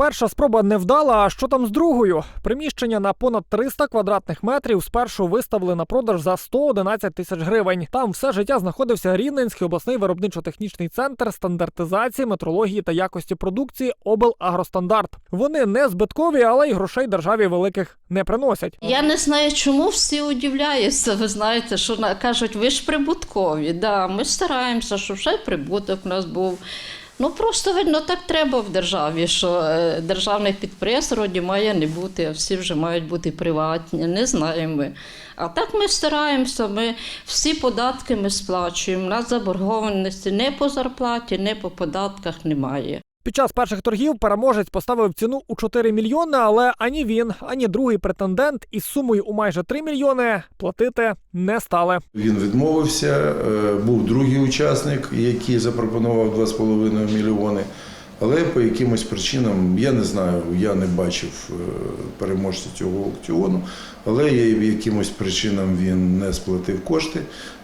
Перша спроба не вдала. А що там з другою? Приміщення на понад 300 квадратних метрів спершу виставили на продаж за 111 тисяч гривень. Там все життя знаходився Рівненський обласний виробничо-технічний центр стандартизації, метрології та якості продукції Облагростандарт. Вони не збиткові, але й грошей державі великих не приносять. Я не знаю, чому всі удивляються. Ви знаєте, що кажуть, ви ж прибуткові. Да, ми стараємося, щоб ще прибуток у нас був. Ну просто видно, так треба в державі, що е, державних підприємств роді має не бути, а всі вже мають бути приватні. Не знаємо ми. А так ми стараємося. Ми всі податки ми сплачуємо. У нас заборгованості не по зарплаті, не по податках немає. Під час перших торгів переможець поставив ціну у 4 мільйони, але ані він, ані другий претендент із сумою у майже 3 мільйони платити не стали. Він відмовився. е, Був другий учасник, який запропонував 2,5 мільйони. Але по якимось причинам, я не знаю, я не бачив е, переможця цього аукціону, але якимось причинам він не сплатив кошти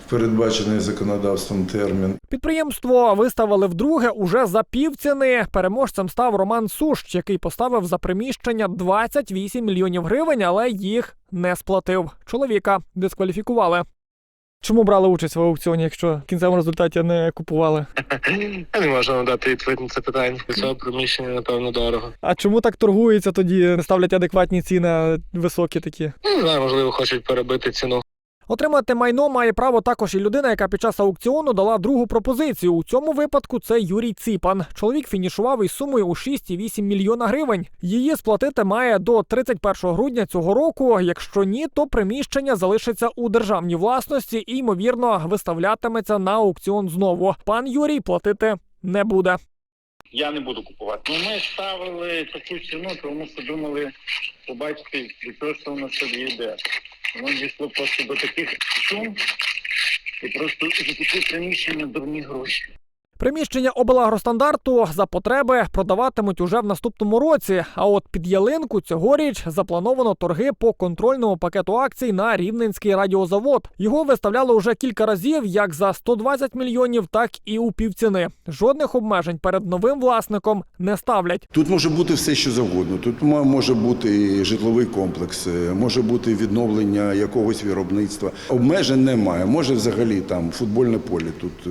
передбачений законодавством термін. Підприємство виставили вдруге уже за півціни. Переможцем став Роман Сущ, який поставив за приміщення 28 мільйонів гривень, але їх не сплатив. Чоловіка дискваліфікували. Чому брали участь в аукціоні, якщо в кінцевому результаті не купували? Я не можу вам дати відповідь на це питання. Цього приміщення, напевно, дорого. А чому так торгуються тоді? Не ставлять адекватні ціни, а високі такі? Не знаю, можливо, хочуть перебити ціну. Отримати майно має право також і людина, яка під час аукціону дала другу пропозицію. У цьому випадку це Юрій Ціпан. Чоловік фінішував із сумою у 6,8 мільйона гривень. Її сплатити має до 31 грудня цього року. Якщо ні, то приміщення залишиться у державній власності і ймовірно виставлятиметься на аукціон знову. Пан Юрій платити не буде. Я не буду купувати. Ну, ми ставили таку ціну, тому що думали побачити, від того, що воно собі йде. Воно дійшло просто до таких сум і просто за такі приміщення дурні гроші. Приміщення облагростандарту за потреби продаватимуть уже в наступному році. А от під ялинку цьогоріч заплановано торги по контрольному пакету акцій на Рівненський радіозавод. Його виставляли уже кілька разів, як за 120 мільйонів, так і у півціни. Жодних обмежень перед новим власником не ставлять. Тут може бути все, що завгодно. Тут мо- може бути житловий комплекс, е, може бути відновлення якогось виробництва. Обмежень немає. Може взагалі там футбольне поле тут е,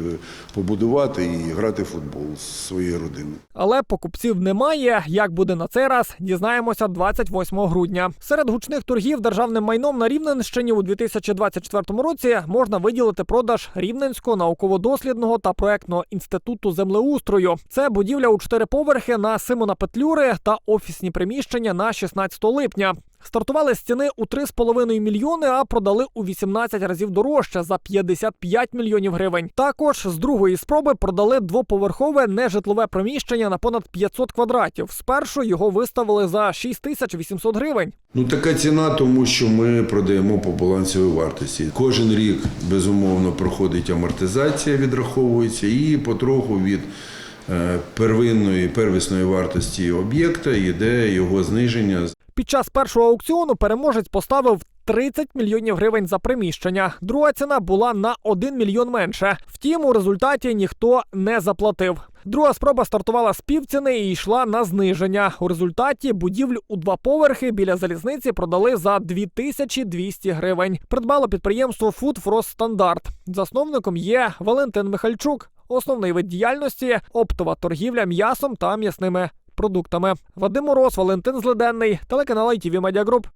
побудувати і грати в футбол з своєю родиною. Але покупців немає. Як буде на цей раз, дізнаємося 28 грудня. Серед гучних торгів державним майном на Рівненщині у 2024 році можна виділити продаж Рівненського науково-дослідного та проектного інституту землеустрою. Це будівля у чотири поверхи на Симона Петлюри та офісні приміщення на 16 липня. Стартували з ціни у 3,5 мільйони, а продали у 18 разів дорожче за 55 мільйонів гривень. Також з другої спроби продали двоповерхове нежитлове приміщення на понад 500 квадратів. Спершу його виставили за 6800 гривень. Ну така ціна, тому що ми продаємо по балансовій вартості. Кожен рік безумовно проходить амортизація, відраховується, і потроху від е, первинної первісної вартості об'єкта йде його зниження. Під час першого аукціону переможець поставив 30 мільйонів гривень за приміщення. Друга ціна була на 1 мільйон менше. Втім, у результаті ніхто не заплатив. Друга спроба стартувала з півціни і йшла на зниження. У результаті будівлю у два поверхи біля залізниці продали за 2200 гривень. Придбало підприємство Frost Standard. Засновником є Валентин Михальчук. Основний вид діяльності оптова торгівля м'ясом та м'ясними продуктами. Вадим Мороз, Валентин Злиденний, телеканал ITV Media Group.